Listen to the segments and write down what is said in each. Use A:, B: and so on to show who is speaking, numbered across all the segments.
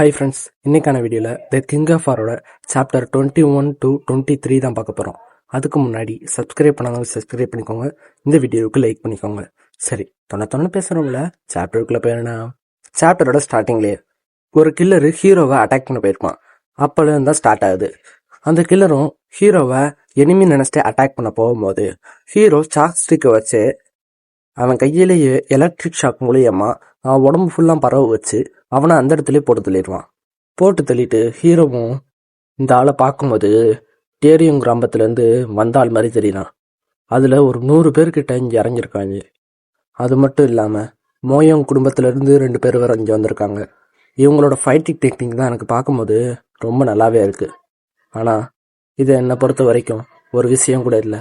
A: Hi friends இன்னைக்கான வீடியோவில் the king of ஆரோட chapter twenty one to twenty three தான் பார்க்க போகிறோம் அதுக்கு முன்னாடி சப்ஸ்கிரைப் பண்ணாதவங்க சப்ஸ்கிரைப் பண்ணிக்கோங்க. இந்த வீடியோவுக்கு லைக் பண்ணிக்கோங்க. சரி தொண்ண தொண்ண பேசுகிறோம்ல சாப்டருக்குள்ளே போயிருந்தா சாப்டரோட ஸ்டார்டிங்லேயே ஒரு கில்லரு ஹீரோவை அட்டாக் பண்ண போயிருப்பான். அப்போலேருந்து தான் ஸ்டார்ட் ஆகுது. அந்த கில்லரும் ஹீரோவை எனிமி நினச்சிட்டு அட்டாக் பண்ண போகும்போது ஹீரோ சாக் ஸ்டிக்கை வச்சு அவன் கையிலேயே எலக்ட்ரிக் ஷாக் மூலியமாக அவன் உடம்பு ஃபுல்லாக பரவ வச்சு அவனை அந்த இடத்துலயே போட்டு தள்ளிடுவான். போட்டு தள்ளிட்டு ஹீரோவும் இந்த ஆளை பார்க்கும்போது டேரியம் கிராமத்துலேருந்து வந்த ஆள் மாதிரி தெரியலாம் அதில் ஒரு நூறு பேர்கிட்ட இங்கே இறங்கியிருக்காங்க. அது மட்டும் இல்லாமல் மோயம் குடும்பத்திலேருந்து ரெண்டு பேர் வேறு இங்கே வந்திருக்காங்க. இவங்களோட ஃபைட்டிங் டெக்னிக் தான் எனக்கு பார்க்கும்போது ரொம்ப நல்லாவே இருக்குது ஆனால் இது என்னை பொறுத்த வரைக்கும் ஒரு விஷயம் கூட இல்லை.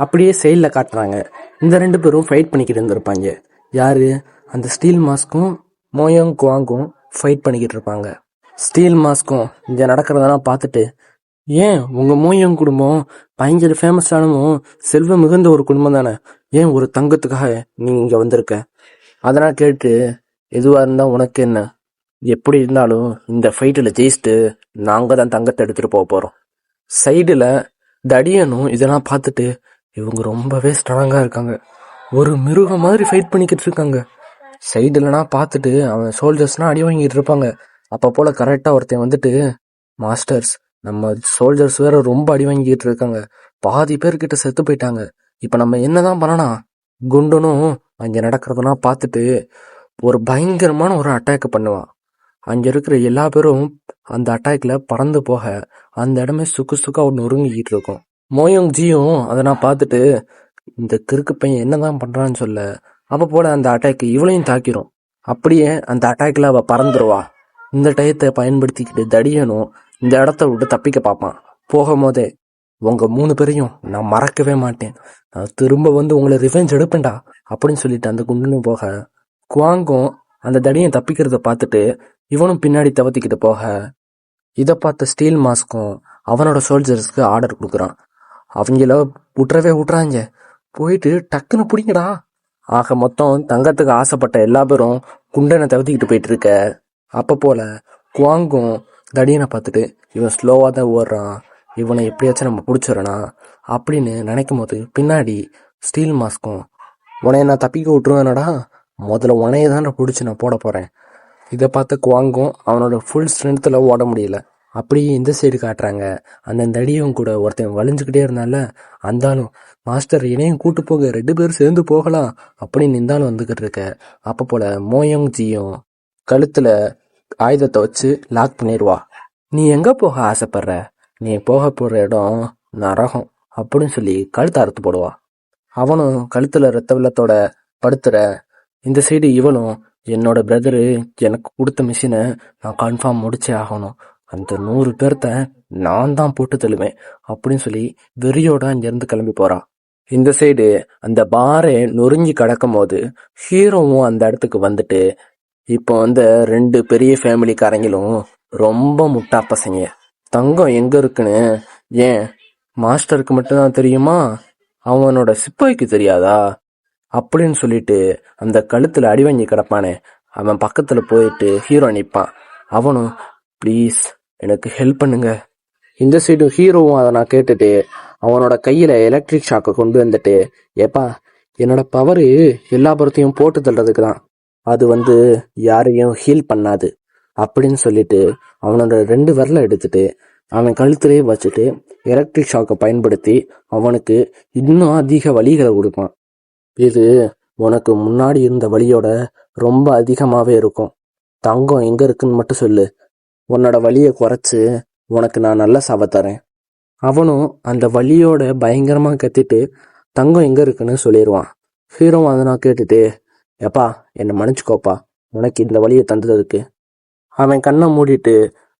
A: அப்படியே செயலில் காட்டுறாங்க. இந்த ரெண்டு பேரும் ஃபைட் பண்ணிக்கிட்டு இருந்திருப்பாங்க. யார்? அந்த ஸ்டீல் மாஸ்க்கும் மோயோங் குவாங்கும் ஃபைட் பண்ணிக்கிட்டு இருப்பாங்க ஸ்டீல் மாஸ்க்கும் இங்கே நடக்கிறதெல்லாம் பார்த்துட்டு ஏன் உங்கள் மோயோங் குடும்பம் பயங்கர ஃபேமஸானமும் செல்வம் மிகுந்த ஒரு குடும்பம் தானே ஏன் ஒரு தங்கத்துக்காக நீ இங்கே வந்திருக்க? அதெல்லாம் கேட்டு எதுவாக இருந்தால் உனக்கு என்ன? எப்படி இருந்தாலும் இந்த ஃபைட்டில் ஜெயிச்சுட்டு நாங்கள் தான் தங்கத்தை எடுத்துகிட்டு போக போகிறோம் சைடில் தடியனும் இதெல்லாம் பார்த்துட்டு இவங்க ரொம்பவே ஸ்ட்ராங்காக இருக்காங்க. ஒரு மிருகம் மாதிரி ஃபைட் பண்ணிக்கிட்டு இருக்காங்க சைடுலனா பார்த்துட்டு அவன் சோல்ஜர்ஸ்னால் அடி வாங்கிட்டு இருப்பாங்க. அப்போ போல் கரெக்டாக ஒருத்தன் வந்துட்டு மாஸ்டர்ஸ் நம்ம சோல்ஜர்ஸ் வேற ரொம்ப அடி வாங்கிட்டு இருக்காங்க. பாதி பேர்கிட்ட செத்து போயிட்டாங்க. இப்போ நம்ம என்னதான் பண்ணலாம் குண்டனும் அங்கே நடக்கிறதெல்லாம் பார்த்துட்டு ஒரு பயங்கரமான ஒரு அட்டாக் பண்ணுவான். அங்கே இருக்கிற எல்லா பேரும் அந்த அட்டாக்ல பறந்து போக அந்த இடமே சுக்கு சுக்கா ஒன்று நொறுங்கிக்கிட்டு இருக்கும். மோயோங் ஜியும் அதை நான் பார்த்துட்டு இந்த கிறுக்கு பையன் என்னதான் பண்ணுறான்னு சொல்ல அப்ப போல அந்த அட்டாக் இவளையும் தாக்கிரும் அப்படியே அந்த அட்டாக்ல அவ பறந்துருவா. இந்த டயத்தை பயன்படுத்திக்கிட்டு தடியனும் இந்த இடத்த விட்டு தப்பிக்க பார்ப்பான். போகும்போதே உங்க மூணு பேரையும் நான் மறக்கவே மாட்டேன். நான் திரும்ப வந்து உங்களை ரிவெஞ்ச் எடுப்பேன்டா அப்படின்னு சொல்லிட்டு அந்த குண்டுன்னு போக குவாங்கும் அந்த தடியை தப்பிக்கிறத பார்த்துட்டு இவனும் பின்னாடி தவத்திக்கிட்டு போக இதை பார்த்த ஸ்டீல் மாஸ்க்கும் அவனோட சோல்ஜர்ஸ்க்கு ஆர்டர் கொடுக்குறான். அவங்கள விட்டுறவே விட்றாங்க போயிட்டு டக்குன்னு பிடிங்கடா. ஆக மொத்தம் தங்கத்துக்கு ஆசைப்பட்ட எல்லா பேரும் குண்டனை தவிர்த்திக்கிட்டு போயிட்டு இருக்க அப்போ போல குவாங்கும் தடியனை பார்த்துட்டு இவன் ஸ்லோவாக தான் ஓடுறான். இவனை எப்படியாச்சும் நம்ம பிடிச்சிடணும் அப்படின்னு நினைக்கும் போது பின்னாடி ஸ்டீல் மாஸ்க்கும் உனைய நான் தப்பிக்க விட்டுருவேனடா? முதல்ல உனையை தான் பிடிச்சி நான் போட போகிறேன் இதை பார்த்த குவாங்கும் அவனோட ஃபுல் ஸ்ட்ரென்த்தில் ஓட முடியல. அப்படியே இந்த சைடு காட்டுறாங்க. அந்த தடியும் கூட ஒருத்தன் வலிஞ்சுக்கிட்டே இருந்தால அந்தாலும் மாஸ்டர் இணையும் கூட்டு போக ரெண்டு பேரும் சேர்ந்து போகலாம் அப்படின்னு இருந்தாலும் வந்துக்கிட்டு இருக்க. அப்போ போல மோயோங் ஜியும் கழுத்தில் ஆயுதத்தை வச்சு லாக் பண்ணிடுவா. நீ எங்கே போக ஆசைப்படுற? நீ போக போகிற இடம் நரகம் அப்படின்னு சொல்லி கழுத்தை அறுத்து போடுவா. அவனும் கழுத்தில் ரத்த வெள்ளத்தோட படுத்துற இந்த சைடு இவனும் என்னோட பிரதரு எனக்கு கொடுத்த மிஷினை நான் கன்ஃபார்ம் முடிச்சே ஆகணும். அந்த நூறு பேர்த்த நான் தான் போட்டு தள்ளுவேன் அப்படின்னு சொல்லி வெறியோட அங்கிருந்து கிளம்பி போறான் இந்த சைடு அந்த பாரை நொறுங்கி கிடக்கும் போது ஹீரோவும் அந்த இடத்துக்கு வந்துட்டு இப்போ வந்து ரெண்டு பெரிய ஃபேமிலிக்காரங்களும் ரொம்ப முட்டா பசங்க. தங்கம் எங்க இருக்குன்னு ஏன் மாஸ்டருக்கு மட்டும்தான் தெரியுமா? அவனோட சிப்பாய்க்கு தெரியாதா? அப்படின்னு சொல்லிட்டு அந்த கழுத்துல அடிவாங்கி கிடப்பானே. அவன் பக்கத்துல போயிட்டு ஹீரோ நிற்பான் அவனும் ப்ளீஸ் எனக்கு ஹெல்ப் பண்ணுங்க. இந்த சைடும் ஹீரோவும் அதை நான் கேட்டுட்டு அவனோட கையில் எலக்ட்ரிக் ஷாக்கை கொண்டு வந்துட்டு ஏப்பா என்னோட பவரு எல்லா புறத்தையும் போட்டு தள்ளுறதுக்கு தான். அது வந்து யாரையும் ஹீல் பண்ணாது. அப்படின்னு சொல்லிட்டு அவனோட ரெண்டு விரலை எடுத்துட்டு அவன் கழுத்துலேயே வச்சுட்டு எலக்ட்ரிக் ஷாக்கை பயன்படுத்தி அவனுக்கு இன்னும் அதிக வலிகளை கொடுப்பான். இது உனக்கு முன்னாடி இருந்த வலியோட ரொம்ப அதிகமாகவே இருக்கும். தங்கம் எங்கே இருக்குன்னு மட்டும் சொல்லு. உன்னோட வலியை குறைச்சி உனக்கு நான் நல்ல சாவ தரேன். அவனும் அந்த வலியோட பயங்கரமாக கத்திட்டு தங்கம் எங்கே இருக்குன்னு சொல்லிடுவான் ஹீரோ அதை நான் கேட்டுட்டு எப்பா என்னை மன்னிச்சுக்கோப்பா. உனக்கு இந்த வழியை தந்ததுக்கு. அவன் கண்ணை மூடிட்டு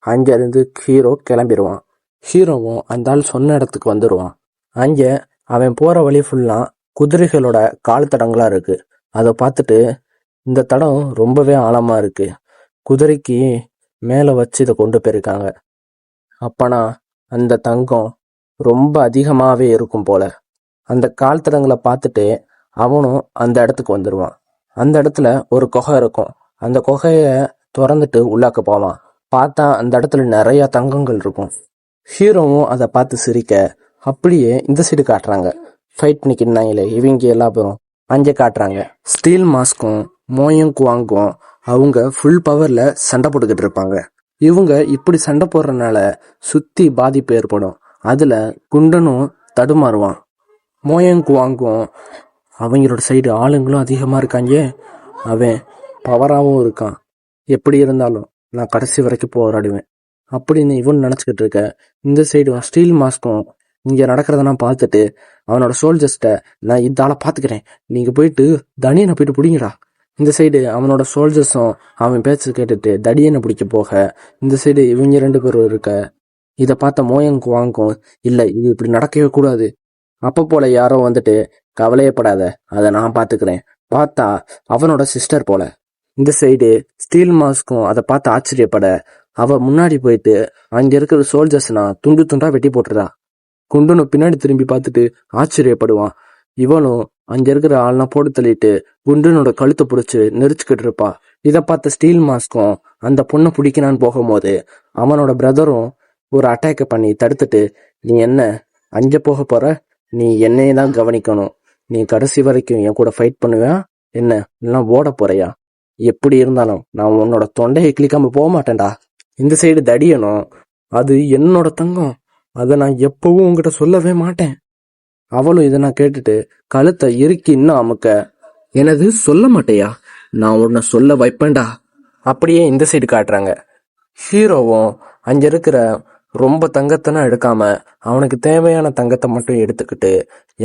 A: அங்கேருந்து ஹீரோ கிளம்பிடுவான் ஹீரோவும் அந்த ஆள் சொன்ன இடத்துக்கு வந்துடுவான் அங்கே அவன் போகிற வழி ஃபுல்லாக குதிரைகளோட கால் தடங்களாக இருக்குது அதை பார்த்துட்டு இந்த தடம் ரொம்பவே ஆழமாக இருக்குது குதிரைக்கு மேலே வச்சு இதை கொண்டு போயிருக்காங்க. அப்பனா அந்த தங்கம் ரொம்ப அதிகமாகவே இருக்கும் போல. அந்த கால் தடங்களை பார்த்துட்டு அவனும் அந்த இடத்துக்கு வந்துடுவான் அந்த இடத்துல ஒரு குகை இருக்கும். அந்த குகையை திறந்துட்டு உள்ளாக்க போவான். பார்த்தா அந்த இடத்துல நிறைய தங்கங்கள் இருக்கும். ஹீரோவும் அதை பார்த்து சிரிக்க அப்படியே இந்த சைடு காட்டுறாங்க. ஃபைட் நிற்கிறாங்களே இவங்க எல்லா பேரும் அங்கே காட்டுறாங்க. ஸ்டீல் மாஸ்க்கும் மோயும் குவாங்கும் அவங்க ஃபுல் பவர்ல சண்டை போட்டுக்கிட்டு இருப்பாங்க. இவங்க இப்படி சண்டை போடுறதுனால சுத்தி பாதிப்பு ஏற்படும். அதுல குண்டனும் தடுமாறுவான். மோயங்கு குவாங்கும். அவங்களோட சைடு ஆளுங்களும் அதிகமா இருக்காங்க. அவன் பவராகவும் இருக்கான். எப்படி இருந்தாலும் நான் கடைசி வரைக்கும் போராடுவேன். அப்படின்னு இவன் நினச்சிக்கிட்டு இருக்க. இந்த சைடு ஸ்டீல் மாஸ்க்கும் இங்கே நடக்கிறதெல்லாம் பார்த்துட்டு அவனோட சோல்ஜர்ஸ்ட்ட நான் இதால பார்த்துக்கிறேன் நீங்கள் போயிட்டு தனியனை போயிட்டு பிடிங்கடா. இந்த சைடு அவனோட சோல்ஜர்ஸும் அவன் பேச்சு கேட்டுட்டு தடியனை பிடிக்க போக இந்த சைடு இவங்க ரெண்டு பேரும் இருக்க. இதை பார்த்த மோயங்கு வாங்கும் இல்லை இது இப்படி நடக்கவே கூடாது. அப்போ போல யாரோ வந்துட்டு கவலையப்படாத அதை நான் பார்த்துக்கிறேன். பார்த்தா அவனோட சிஸ்டர் போல. இந்த சைடு ஸ்டீல் மாஸ்க்கும் அதை பார்த்து ஆச்சரியப்பட அவ முன்னாடி போயிட்டு அங்க இருக்கிற சோல்ஜர்ஸ்னா துண்டு துண்டா வெட்டி போட்டுறா. குண்டுன்னு பின்னாடி திரும்பி பார்த்துட்டு ஆச்சரியப்படுவான். இவனும் அங்க இருக்கிற ஆள்லாம் போட்டு தள்ளிட்டு குண்டனோட கழுத்தை பிடிச்சு நெரிச்சுக்கிட்டு இருப்பா. இதை பார்த்த ஸ்டீல் மாஸ்க்கும் அந்த பொண்ணை பிடிக்கலான்னு போகும்போது அவனோட பிரதரும் ஒரு அட்டாக்கை பண்ணி தடுத்துட்டு நீ என்ன அஞ்ச போக போற? நீ என்னையே தான் கவனிக்கணும். நீ கடைசி வரைக்கும் என் கூட ஃபைட் பண்ணுவியா? என்ன இல்லைன்னா ஓட போறியா? எப்படி இருந்தாலும் நான் உன்னோட தொண்டையை கிளிக்காம போக மாட்டேன்டா. இந்த சைடு தடியணும். அது என்னோட தங்கம். அதை நான் எப்பவும் உங்ககிட்ட சொல்லவே மாட்டேன். அவளும் இதை நான் கேட்டுட்டு கழுத்தை இறுக்கி இன்னும் அமுக்க எனது சொல்ல மாட்டேயா? நான் உன்னை சொல்ல வைப்பேன்டா. அப்படியே இந்த சைடு காட்டுறாங்க. ஹீரோவும் அங்க இருக்கிற ரொம்ப தங்கத்தெல்லாம் எடுக்காம அவனுக்கு தேவையான தங்கத்தை மட்டும் எடுத்துக்கிட்டு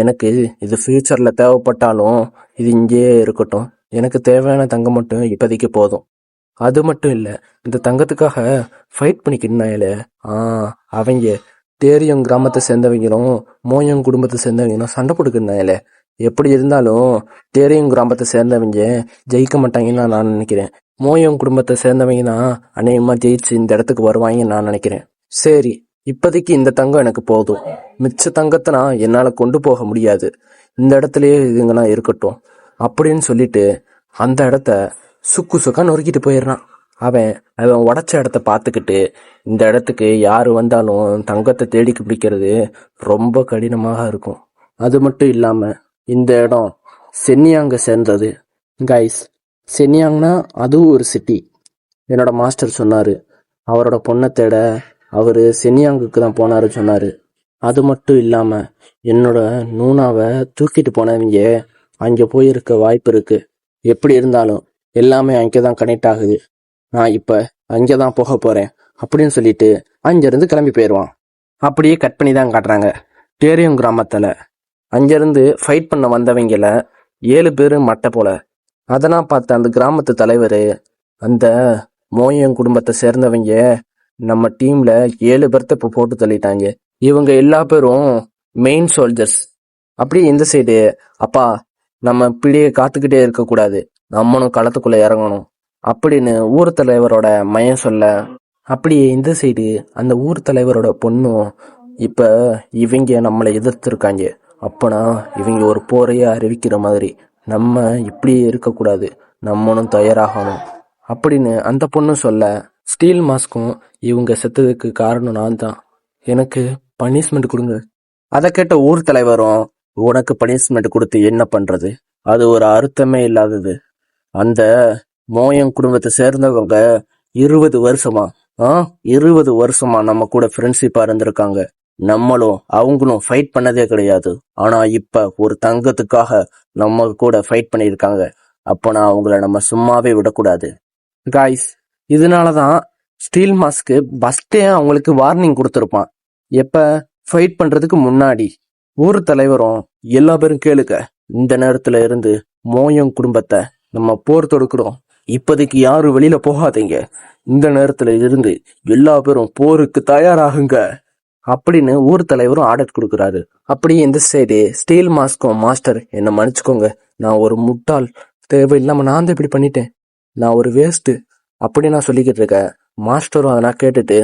A: எனக்கு இது ஃபியூச்சர்ல தேவைப்பட்டாலும் இது இங்கேயே இருக்கட்டும். எனக்கு தேவையான தங்கம் மட்டும் இப்போதைக்கு போதும். அது மட்டும் இல்லை இந்த தங்கத்துக்காக ஃபைட் பண்ணிக்கிட்டாங்களே ஆ அவங்க தேரியம் கிராமத்தை சேர்ந்தவங்களும் மோயம் குடும்பத்தை சேர்ந்தவங்களும் சண்டை போட்டுக்கிட்டாங்களே எப்படி இருந்தாலும் தேரியம் கிராமத்தை சேர்ந்தவங்க ஜெயிக்க மாட்டாங்கன்னு நான் நினைக்கிறேன். மோயம் குடும்பத்தை சேர்ந்தவங்க தான் அநேகமாக ஜெயிச்சு இந்த இடத்துக்கு வருவாங்கன்னு நான் நினைக்கிறேன். சரி இப்போதைக்கு இந்த தங்கம் எனக்கு போதும். மிச்ச தங்கத்தை நான் என்னால் கொண்டு போக முடியாது. இந்த இடத்துலயே இதுங்கன்னா இருக்கட்டும். அப்படின்னு சொல்லிட்டு அந்த இடத்த சுக்கு சுக்கா நொறுக்கிட்டு போயிடுறான். அவன் அவன் உடச்ச இடத்த பார்த்துக்கிட்டு இந்த இடத்துக்கு யார் வந்தாலும் தங்கத்தை தேடி பிடிக்கிறது ரொம்ப கடினமாக இருக்கும். அது மட்டும் இல்லாமல் இந்த இடம் சென்னியாங்க சேர்ந்தது. கைஸ் சென்னியாங்னா அதுவும் ஒரு சிட்டி என்னோட மாஸ்டர் சொன்னார் அவரோட பொண்ணை தேட அவர் சென்னியாங்குக்கு தான் போனாரு சொன்னார். அது மட்டும் இல்லாமல் என்னோட நூனாவை தூக்கிட்டு போனவங்க அங்கே போயிருக்க வாய்ப்பு இருக்குது எப்படி இருந்தாலும் எல்லாமே அங்கே தான் கனெக்ட் ஆகுது. நான் இப்போ அங்கே தான் போக போகிறேன் அப்படின்னு சொல்லிட்டு அங்கேருந்து கிளம்பி போயிடுவான் அப்படியே கட் பண்ணி தான் காட்டுறாங்க. டேரியம் கிராமத்தில். அங்கேருந்து ஃபைட் பண்ண வந்தவங்கள ஏழு பேர் மட்டை போல. அதெல்லாம் பார்த்த அந்த கிராமத்து தலைவர் அந்த மோயம் குடும்பத்தை சேர்ந்தவங்க நம்ம டீமில் ஏழு பேர்த்த இப்போ போட்டு தள்ளிட்டாங்க. இவங்க எல்லா பேரும் மெயின் சோல்ஜர்ஸ் அப்படியே இந்த சைடு அப்பா நம்ம இப்படியே காத்துக்கிட்டே இருக்கக்கூடாது. நம்மளும் களத்துக்குள்ளே இறங்கணும். அப்படின்னு ஊர் தலைவரோட மயம் சொல்ல அப்படியே இந்த சைடு அந்த ஊர் தலைவரோட பொண்ணும் இப்போ இவங்க நம்மளை எதிர்த்துருக்காங்க. அப்போனா இவங்க ஒரு போரையே அறிவிக்கிற மாதிரி நம்ம இப்படியே இருக்கக்கூடாது. நம்மளும் தயாராகணும். அப்படின்னு அந்த பொண்ணு சொல்ல ஸ்டீல் மாஸ்க்கும் இவங்க செத்ததுக்கு காரணம் நான் தான். எனக்கு பனிஷ்மெண்ட் கொடுங்க. அதை கேட்ட ஊர் தலைவரும் உனக்கு பனிஷ்மெண்ட் கொடுத்து என்ன பண்ணுறது அது ஒரு அர்த்தமே இல்லாதது. அந்த மோயம் குடும்பத்தை சேர்ந்தவங்க இருபது வருஷமா? ஆ இருபது வருஷமா நம்ம கூட ஃப்ரெண்ட்ஷிப்பா இருந்திருக்காங்க. நம்மளும் அவங்களும் ஃபைட் பண்ணதே கிடையாது. ஆனா இப்ப ஒரு தங்கத்துக்காக நம்ம கூட ஃபைட் பண்ணியிருக்காங்க. அப்போனா அவங்கள நம்ம சும்மாவே விடக்கூடாது. காய்ஸ் இதனாலதான் ஸ்டீல் மாஸ்க்கு பஸ்டே அவங்களுக்கு வார்னிங் கொடுத்துருப்பான். எப்ப? ஃபைட் பண்றதுக்கு முன்னாடி. ஊர் தலைவரும் எல்லா பேரும் கேளுக்க இந்த நேரத்துல இருந்து மோயம் குடும்பத்தை நம்ம போர் தொடுக்கிறோம். இப்போதைக்கு யாரும் வெளியில போகாதீங்க. இந்த நேரத்துல இருந்து எல்லா பேரும் போருக்கு தயாராகுங்க. அப்படின்னு ஊர் தலைவரும் ஆர்டர் கொடுக்குறாரு. அப்படியே இந்த சைடு ஸ்டீல் மாஸ்கும் மாஸ்டர் என்னை மன்னிச்சுக்கோங்க. நான் ஒரு முட்டாள். தேவையில்லாம நான் தான் இப்படி பண்ணிட்டேன். நான் ஒரு வேஸ்ட்டு அப்படி நான் சொல்லிக்கிட்டு இருக்கேன். மாஸ்டரும் அதை நான் கேட்டுட்டு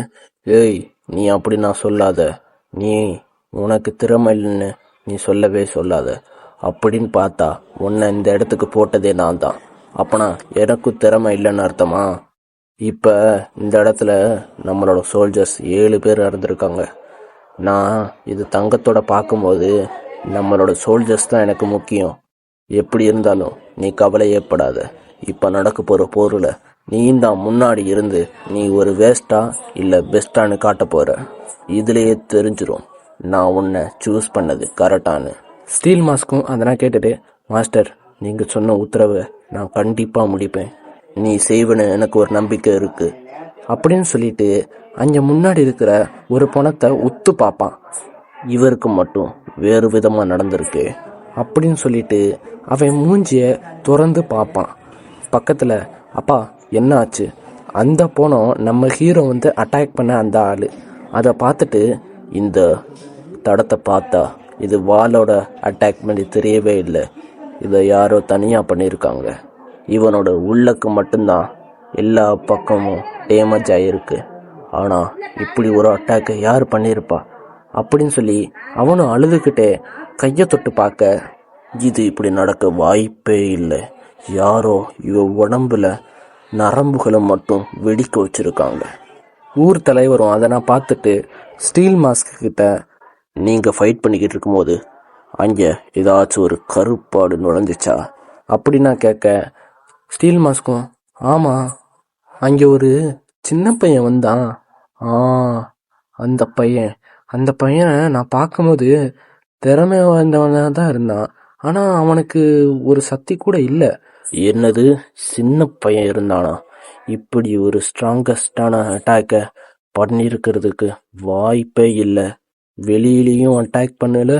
A: ஏய் நீ அப்படி நான் சொல்லாத. நீ உனக்கு திறமை இல்லைன்னு நீ சொல்லவே சொல்லாத. அப்படின்னு பார்த்தா உன்னை இந்த இடத்துக்கு போட்டதே நான் தான். அப்பனா எனக்கும் திறமை இல்லைன்னு அர்த்தமா? இப்போ இந்த இடத்துல நம்மளோட சோல்ஜர்ஸ் ஏழு பேர் இறந்துருக்காங்க. நான் இது தங்கத்தோட பார்க்கும்போது நம்மளோட சோல்ஜர்ஸ் தான் எனக்கு முக்கியம். எப்படி இருந்தாலும் நீ கவலையேப்படாத இப்போ நடக்க போகிற போரில் நீ தான் முன்னாடி இருந்து நீ ஒரு வேஸ்டா இல்லை பெஸ்ட்டான்னு காட்ட போகிற இதுலேயே தெரிஞ்சிடும் நான் உன்னை சூஸ் பண்ணது கரெக்டானு ஸ்டீல் மாஸ்க்கும் அதெல்லாம் கேட்டுட்டு மாஸ்டர் நீங்கள் சொன்ன உத்தரவை நான் கண்டிப்பாக முடிப்பேன். நீ செய்வனு எனக்கு ஒரு நம்பிக்கை இருக்கு. அப்படின்னு சொல்லிட்டு அங்கே முன்னாடி இருக்கிற ஒரு பணத்தை உத்து பார்ப்பான் இவருக்கு மட்டும் வேறு விதமாக நடந்திருக்கு. அப்படின்னு சொல்லிட்டு அவன் மூஞ்சியை திறந்து பார்ப்பான் பக்கத்தில் அப்பா என்ன ஆச்சு அந்த பணம் நம்ம ஹீரோ வந்து அட்டாக் பண்ண அந்த ஆள். அதை பார்த்துட்டு இந்த தடத்தை பார்த்தா இது வாலோட அட்டாக் பண்ணி தெரியவே இல்லை. இதை யாரோ தனியாக பண்ணியிருக்காங்க இவனோட உள்ளக்கு மட்டும்தான் எல்லா பக்கமும் டேமேஜ் ஆகிருக்கு ஆனால் இப்படி ஒரு அட்டாக்கை யார் பண்ணியிருப்பா அப்படின்னு சொல்லி அவனும் அழுதுகிட்டே கையை தொட்டு பார்க்க இது இப்படி நடக்க வாய்ப்பே இல்லை. யாரோ இவ உடம்புல நரம்புகளை மட்டும் வெடிக்க வச்சிருக்காங்க. ஊர் தலைவரும் அதை நான் பார்த்துட்டு ஸ்டீல் மாஸ்க் கிட்ட நீங்கள் ஃபைட் பண்ணிக்கிட்டு இருக்கும்போது அங்கே ஏதாச்சும் ஒரு கருப்பாடு நுழைஞ்சிச்சா? அப்படி நான் கேட்க ஸ்டீல் மாஸ்க்கும் ஆமாம் அங்கே ஒரு சின்ன பையன் வந்தான். ஆ அந்த பையன். அந்த பையனை நான் பார்க்கும்போது திறமை வாய்ந்தவனாக தான் இருந்தான். ஆனால் அவனுக்கு ஒரு சக்தி கூட இல்லை. என்னது? சின்ன பையன் இருந்தானா? இப்படி ஒரு ஸ்ட்ராங்கஸ்டான அட்டாக்கை பண்ணியிருக்கிறதுக்கு வாய்ப்பே இல்லை. வெளியிலையும் அட்டாக் பண்ணல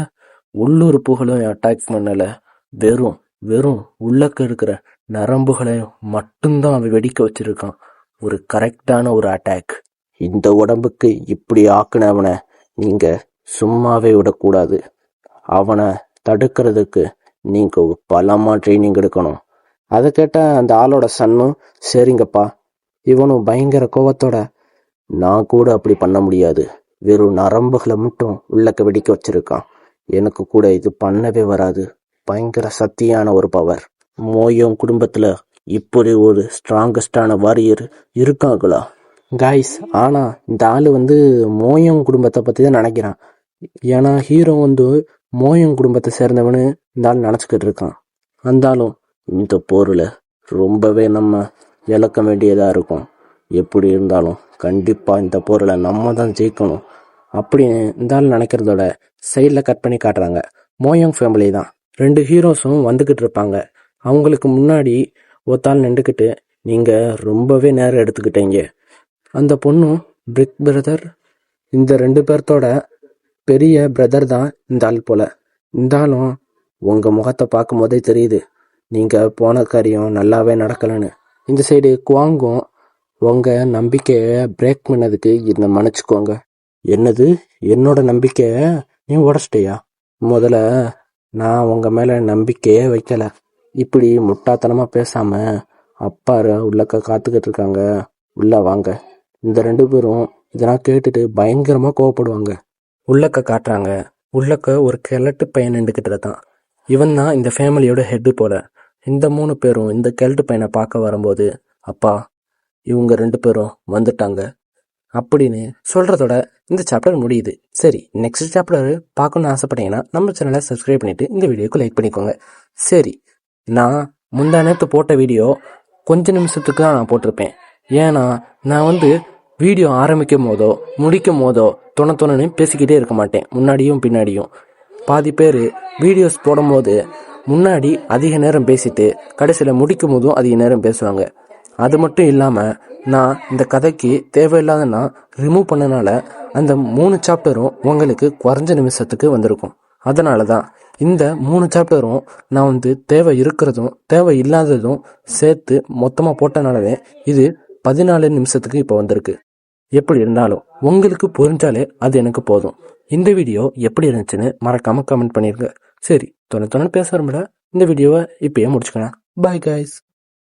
A: உள்ளூர் புகழும் அட்டாக் பண்ணல. வெறும் வெறும் உள்ளக்க இருக்கிற நரம்புகளை மட்டும்தான் அவன் வெடிக்க வச்சிருக்கான். ஒரு கரெக்டான ஒரு அட்டாக் இந்த உடம்புக்கு இப்படி ஆக்குனவனை நீங்க சும்மாவே விடக்கூடாது. அவனை தடுக்கிறதுக்கு நீங்க பலமா ட்ரைனிங் எடுக்கணும். அதை கேட்ட அந்த ஆளோட சன்னும் சரிங்கப்பா. இவனும் பயங்கர கோவத்தோட நான் கூட அப்படி பண்ண முடியாது. வெறும் நரம்புகளை மட்டும் உள்ளக்க வெடிக்க வச்சிருக்கான். எனக்கு கூட இது பண்ணவே வராது. பயங்கர சக்தியான ஒரு பவர் மோயம் குடும்பத்தில் இப்படி ஒரு ஸ்ட்ராங்கஸ்டான வாரியர் இருக்காங்களா? காய்ஸ் ஆனால் இந்த ஆள் வந்து மோயம் குடும்பத்தை பற்றி தான் நினைக்கிறான். ஏன்னா ஹீரோ வந்து மோயம் குடும்பத்தை சேர்ந்தவனு இந்த ஆள் நினச்சிக்கிட்டு இருக்கான். இருந்தாலும் இந்த போரில் ரொம்பவே நம்ம இழக்க வேண்டியதாக இருக்கும். எப்படி இருந்தாலும் கண்டிப்பாக இந்த போரில் நம்ம தான் ஜெயிக்கணும். அப்படின்னு இந்த ஆள் நினைக்கிறதோட சைடில் கட் பண்ணி காட்டுறாங்க. மோயோங் ஃபேமிலி தான். ரெண்டு ஹீரோஸும் வந்துக்கிட்டு இருப்பாங்க. அவங்களுக்கு முன்னாடி ஒத்தால் நின்றுக்கிட்டு நீங்கள் ரொம்பவே நேரம் எடுத்துக்கிட்டீங்க. அந்த பொண்ணும் பிரிக் பிரதர் இந்த ரெண்டு பேர்த்தோட பெரிய பிரதர் தான் இந்த ஆள் போல. இந்த ஆளும் உங்கள் முகத்தை பார்க்கும் போதே தெரியுது. நீங்கள் போன காரியம் நல்லாவே நடக்கலைன்னு. இந்த சைடு குவாங்கும் உங்கள் நம்பிக்கையை பிரேக் பண்ணதுக்கு என்னை மன்னிச்சுக்கோங்க. என்னது? என்னோட நம்பிக்கையை நீ உடச்சிட்டியா? முதல்ல நான் உங்கள் மேலே நம்பிக்கையே வைக்கல. இப்படி முட்டாத்தனமாக பேசாமல் அப்பா உள்ளக்க காத்துக்கிட்டு இருக்காங்க. உள்ளே வாங்க. இந்த ரெண்டு பேரும் இதெல்லாம் கேட்டுட்டு பயங்கரமாக கோவப்படுவாங்க. உள்ளக்க காட்டுறாங்க. உள்ளக்க ஒரு கிழட்டு பையன் நின்றுக்கிட்டு இருக்கான் இவன் தான் இந்த ஃபேமிலியோட ஹெட்டு போல. இந்த மூணு பேரும் இந்த கிழட்டு பையனை பார்க்க வரும்போது அப்பா இவங்க ரெண்டு பேரும் வந்துட்டாங்க. அப்படின்னு சொல்கிறதோட இந்த சாப்டர் முடியுது. சரி நெக்ஸ்ட் சாப்டர் பார்க்கணும்னு ஆசைப்பட்டீங்கன்னா நம்ம சேனலை சப்ஸ்கிரைப் பண்ணிட்டு இந்த வீடியோக்கு லைக் பண்ணிக்கோங்க. சரி நான் முந்தா நேரத்து போட்ட வீடியோ கொஞ்ச நிமிஷத்துக்கு தான் நான் போட்டிருப்பேன். ஏன்னா நான் வந்து வீடியோ ஆரம்பிக்கும் போதோ முடிக்கும் போதோ துணை துணைன்னு பேசிக்கிட்டே இருக்க மாட்டேன். முன்னாடியும் பின்னாடியும். பாதி பேர் வீடியோஸ் போடும்போது முன்னாடி அதிக நேரம் பேசிட்டு கடைசியில் முடிக்கும் போதும் அதிக நேரம் பேசுவாங்க. அது மட்டும் இல்லாமல் நான் இந்த கதைக்கு தேவையில்லாதனா ரிமூவ் பண்ணனால அந்த மூணு சாப்டரும் உங்களுக்கு குறைஞ்ச நிமிஷத்துக்கு வந்திருக்கும். அதனால தான் இந்த மூணு சாப்டரும் நான் வந்து தேவை இருக்கிறதும் தேவை இல்லாததும் சேர்த்து மொத்தமாக போட்டனாலவே இது பதினாலு நிமிஷத்துக்கு இப்போ வந்திருக்கு. எப்படி இருந்தாலும் உங்களுக்கு புரிஞ்சாலே அது எனக்கு போதும். இந்த வீடியோ எப்படி இருந்துச்சுன்னு மறக்காம கமெண்ட் பண்ணிருங்க. சரி தொண்ணு தொண்ணு பேச இந்த வீடியோவை இப்பயே முடிச்சுக்கலாம். Bye guys